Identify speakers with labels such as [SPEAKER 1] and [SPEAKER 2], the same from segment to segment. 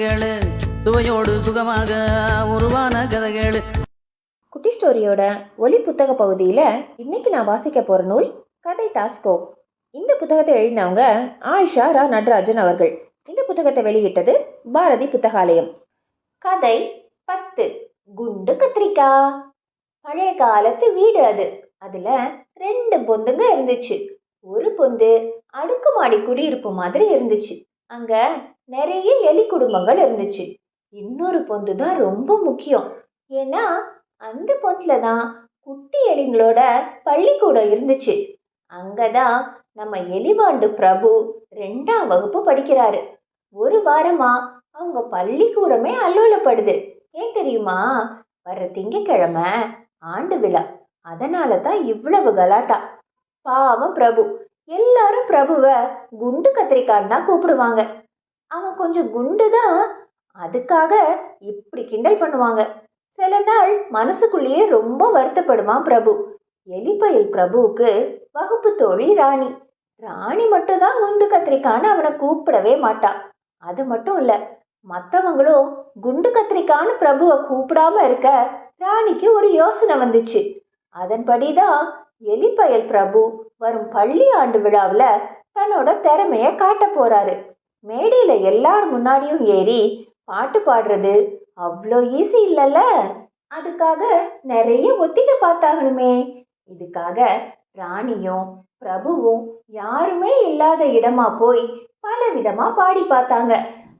[SPEAKER 1] கதைகள் சுவையோடு சுகமாக உருவான கதைகள்.
[SPEAKER 2] குட்டி ஸ்டோரியோட ஒலி புத்தக பகுதியில் இன்னைக்கு நான் வாசிக்க போகிற நூல் கதை டாஸ்கோ. இந்த புத்தகத்தை எழுதினவங்க ஆயிஷா ரா நடராஜன் அவர்கள். இந்த புத்தகத்தை வெளியிட்டது பாரதி புத்தகாலயம். கதை பத்து. குண்டு கத்திரிக்கா. பழைய காலத்து வீடு அது. அதில் ரெண்டு பொந்துங்க இருந்துச்சு. ஒரு பொந்து அடுக்குமாடி குடியிருப்பு மாதிரி இருந்துச்சு. அங்கே நிறைய எலி குடும்பங்கள் இருந்துச்சு. இன்னொரு பொந்து தான் ரொம்ப முக்கியம். ஏன்னா அந்த பொந்தில் தான் குட்டி எலிங்களோட பள்ளிக்கூடம் இருந்துச்சு. அங்கே தான் நம்ம எலிவாண்டு பிரபு ரெண்டாம் வகுப்பு படிக்கிறாரு. ஒரு வாரமா அவங்க பள்ளிக்கூடமே அல்லோலப்படுது. ஏன் தெரியுமா? வர்ற திங்கக்கிழமை ஆண்டு விழா. அதனால தான் இவ்வளவு கலாட்டா. பாவம் பிரபு. எல்லாரும் பிரபுவை குண்டு கத்திரிக்கான்னு தான் கூப்பிடுவாங்க. அவன் கொஞ்சம் குண்டு தான் அதுக்காக இப்படி கிண்டல் பண்ணுவாங்க. சில நாள் மனசுக்குள்ளேயே ரொம்ப வருத்தப்படுவான் பிரபு. எலிப்பயில் பிரபுவுக்கு வகுப்பு தோழி ராணி. ராணி மட்டும் தான் குண்டு கத்திரிக்கான்னு அவனை கூப்பிடவே மாட்டான் அது மட்டும் இல்ல மற்றவங்களும் குண்டு கத்திரிக்கான்னு பிரபுவை கூப்பிடாம இருக்க ராணிக்கு ஒரு யோசனை வந்துச்சு. அதன்படிதான் எலிப்பயல் பிரபு வரும் பள்ளி ஆண்டு விழாவில் தன்னோட திறமைய காட்ட போறாரு. மேடையில் எல்லார் முன்னாடியும் ஏறி பாட்டு பாடுறது அவ்வளோ ஈஸி இல்லைல்ல? அதுக்காக நிறைய ஒத்திகை பார்த்தாகணுமே. இதுக்காக ராணியும் பிரபுவும் யாருமே இல்லாத இடமா போய் பல விதமா பாடி பார்த்தாங்க.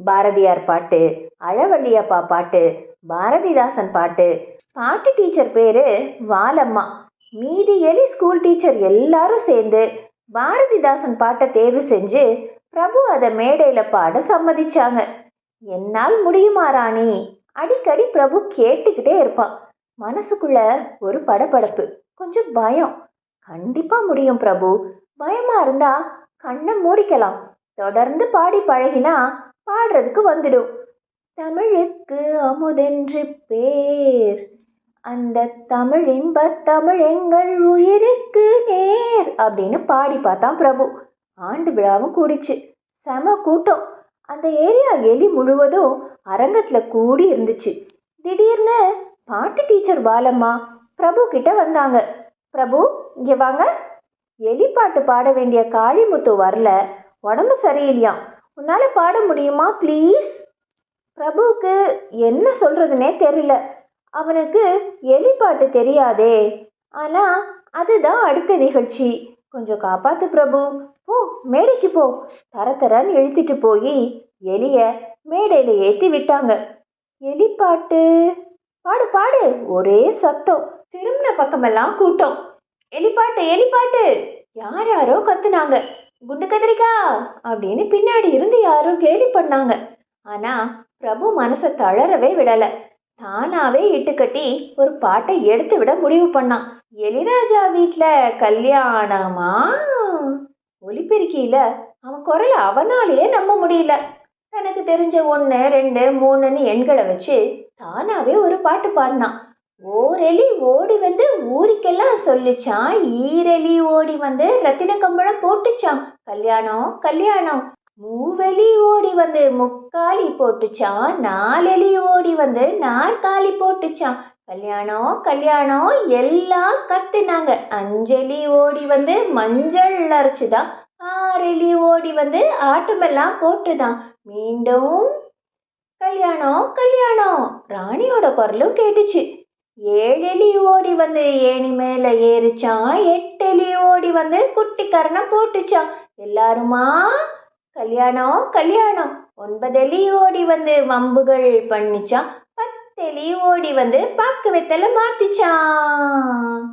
[SPEAKER 2] பாரதியார் பாட்டு அழவள்ளியப்பா பாட்டு பாரதிதாசன் பாட்டு. பாட்டு டீச்சர் பேரு வாலம்மா. மீதி எலி ஸ்கூல் டீச்சர் எல்லாரும் சேர்ந்து பாரதிதாசன் பாட்டை தேர்வு செஞ்சு பிரபு அதை மேடையில் பாட சம்மதிச்சாங்க. என்னால் முடியுமா ராணி? அடிக்கடி பிரபு கேட்டுக்கிட்டே இருப்பான் மனசுக்குள்ள ஒரு படபடப்பு கொஞ்சம் பயம். கண்டிப்பா முடியும் பிரபு. பயமா இருந்தா கண்ணை மூடிக்கலாம். தொடர்ந்து பாடி பழகினா பாடுறதுக்கு வந்துடும். தமிழுக்கு அமுதென்று பேர். அந்த தமிழ் இன்ப தமிழ் எங்கள் உயிருக்கு நேர் அப்படின்னு பாடி பார்த்தான் பிரபு. ஆண்டு விழாவும் கூடிச்சு. செம கூட்டம். அந்த ஏரியா எலி முழுவதும் அரங்கத்துல கூடி இருந்துச்சு. திடீர்னு பாட்டு டீச்சர் பாலம்மா பிரபு கிட்ட வந்தாங்க. பிரபு இங்க வாங்க. எலி பாட்டு பாட வேண்டிய காளிமுத்து வரல. உடம்பு சரியில்லையாம் உன்னால பாட முடியுமா ப்ளீஸ்? பிரபுவுக்கு என்ன சொல்கிறதுனே தெரியல. அவனுக்கு எலி பாட்டு தெரியாதே. ஆனா அதுதான் அடுத்த நிகழ்ச்சி. கொஞ்சம் காப்பாத்து பிரபு. போ மேடைக்கு போ. தர தரன்னு இழுத்துட்டு போய் எலிய மேடையில ஏத்தி விட்டாங்க. எலி பாட்டு பாடு பாடு. ஒரே சத்தம். திரும்பின பக்கமெல்லாம் கூட்டம். எலிப்பாட்டு எலிப்பாட்டு. யார் யாரோ கத்துனாங்க. குண்டு கதிரிக்கா அப்படின்னு பின்னாடி இருந்து யாரோ கேலி பண்ணாங்க. ஆனா பிரபு மனசை தளரவே விடலை. தானாவே இட்டுக்கட்டி ஒரு பாட்டை எடுத்து விட முடிவு பண்ணான். எலிராஜா வீட்டில் கல்யாணமா? ஒலிபெருக்கியில அவன் குரல அவனாலேயே நம்ப முடியல. தனக்கு தெரிஞ்ச ஒன்று ரெண்டு மூணுன்னு எண்களை வச்சு தானாவே ஒரு பாட்டு பாடினான். ஓரெலி ஓடி வந்து ஊருக்கெல்லாம் சொல்லிச்சான். ஈரெலி ஓடி வந்து ரத்தின கம்பளம் போட்டுச்சான். கல்யாணம் கல்யாணம். மூவெலி வந்து முக்காலி போட்டுச்சான் நாலெலி ஓடி வந்து நாற்காலி போட்டுச்சான் கல்யாணம் கல்யாணம் எல்லாம் கத்துனாங்க. அஞ்சலி ஓடி வந்து மஞ்சள் அரைச்சுதான் ஆறெலி ஓடி வந்து ஆட்டமெல்லாம் போட்டுதான். மீண்டும் கல்யாணம் கல்யாணம் ராணியோட குரலும் கேட்டுச்சு. ஏழெலி ஓடி வந்து ஏணி மேல ஏறிச்சான் எட்டெலி ஓடி வந்து குட்டி கரணம் போட்டுச்சான் எல்லாருமா கல்யாணம் கல்யாணம். ஒன்பது எலி ஓடி வந்து வம்புகள் பண்ணிச்சான் பத்து எலி ஓடி வந்து பாக்கு வெத்தல மாத்திச்சான்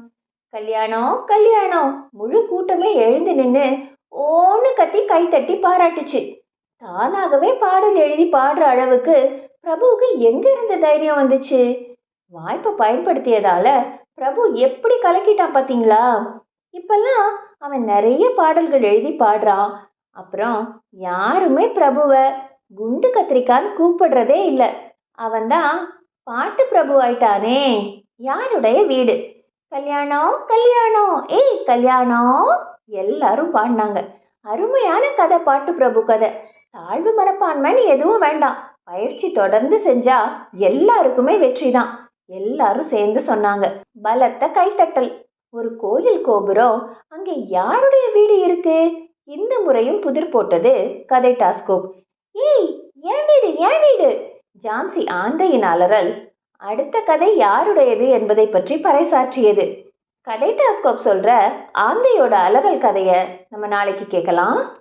[SPEAKER 2] கல்யாணம் கல்யாணம். முழு கூட்டமே எழுந்து நின்று ஓன்னு கத்தி கை தட்டி பாராட்டுச்சு. தானாகவே பாடல் எழுதி பாடுற அளவுக்கு பிரபுவுக்கு எங்க இருந்து தைரியம் வந்துச்சு? வாய்ப்பை பயன்படுத்தியதால பிரபு எப்படி கலக்கிட்டான் பாத்தீங்களா? இப்பெல்லாம் அவன் நிறைய பாடல்கள் எழுதி பாடுறான். அப்புறம் யாருமே பிரபுவை குண்டு கத்திரிக்கான்னு கூப்பிடுறதே இல்லை. அவன்தான் பாட்டு பிரபு ஆயிட்டானே. யாருடைய வீடு? கல்யாணம் கல்யாணம் ஏய் கல்யாணம் எல்லாரும் பாடினாங்க. அருமையான கதை பாட்டு பிரபு கதை. தாழ்வு மனப்பான்மைன்னு எதுவும் வேண்டாம். பயிற்சி தொடர்ந்து செஞ்சா எல்லாருக்குமே வெற்றி தான். எல்லாரும் சேர்ந்து சொன்னாங்க. பலத்த கைத்தட்டல். ஒரு கோயில் கோபுரம். அங்கே யாருடைய வீடு இருக்கு? இந்த முறையும் புதிர் போட்டது கதை டாஸ்கோப். ஏய் ஏன் வீடு ஏன் வீடு? ஜான்சி ஆந்தையின் அலறல் அடுத்த கதை யாருடையது என்பதை பற்றி பறைசாற்றியது. கதை டாஸ்கோப் சொல்ற ஆந்தையோட அலறல் கதையை நம்ம நாளைக்கு கேட்கலாம்.